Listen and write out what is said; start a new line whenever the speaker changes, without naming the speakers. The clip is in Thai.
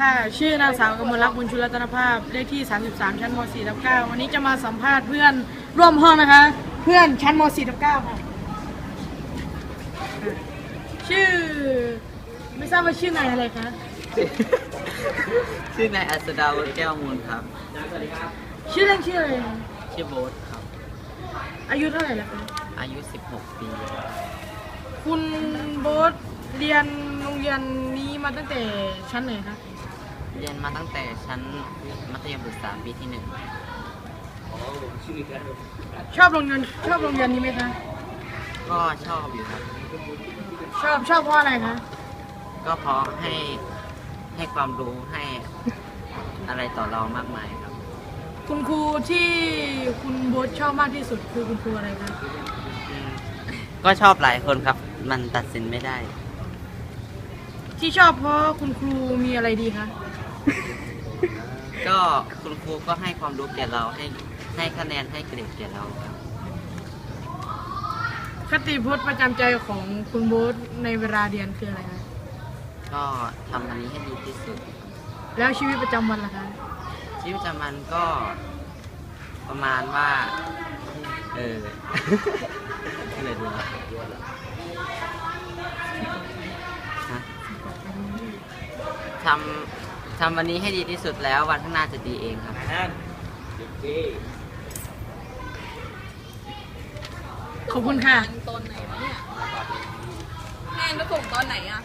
ค่ะ ชื่อนางสาวกมลรักษ์บุญชุรัตนภาพ เลขที่ 33 ชั้นม .4 ทับ9วันนี้จะมาสัมภาษณ์เพื่อนร่วมห้องนะคะ เพื่อนชั้นม .4 ทับ9ค่ะ ชื่อ ไม่ทราบว่าชื่อนายอะไรคะ
ชื่อนายอัศดาวุฒิแก้วมูลครับ
ชื่อเล่นชื่ออะไรคะ
ชื่อโบ๊ทครับ
อายุเท่าไหร่แล้วคะ
อายุ 16 ปี
คุณโบ๊ทเรียนโรงเรียนนี้มาตั้งแต่ชั้นไหนคะ
เรียนมาตั้งแต่ชั้นมัธยมศึกษาปีที่หนึ่ง
ชอบโรงเรียนชอบโรงเรียนนี้ไหมคะ
ก็ชอบอยู่ครับ
ชอบชอบเพราะอะไรคะ
ก็เพราะให้ให้ความรู้ให้อะไรต่อเรามากมายครับ
คุณครูที่คุณโบ๊ทชอบมากที่สุดคือคุณครูอะไรคะ
อืมก็ชอบหลายคนครับ มันตัดสินไม่ได้
ที่ชอบเพราะคุณครูมีอะไรดีคะ
ก็คุณครูก็ให้ความรู้แก่เราให้ให้คะแนนให้เกรดแก่เราครับ
คติพจน์ประจำใจของคุณโบ๊ทในเวลาเรียนคืออะไรคะ
ก็ทำอันนี้ให้ดีที่สุด
แล้วชีวิตประจำวันล่ะคะ
ชีวิตประจำวันก็ประมาณว่า เออเลยดูนะฮะทำ ทำวันนี้ให้ดีที่สุดแล้ววันข้างหน้าจะดีเองครับ
ขอบคุณค่ะ
ตอนไหนวะเนี่ยแอนจะส่งตอนไหนอะ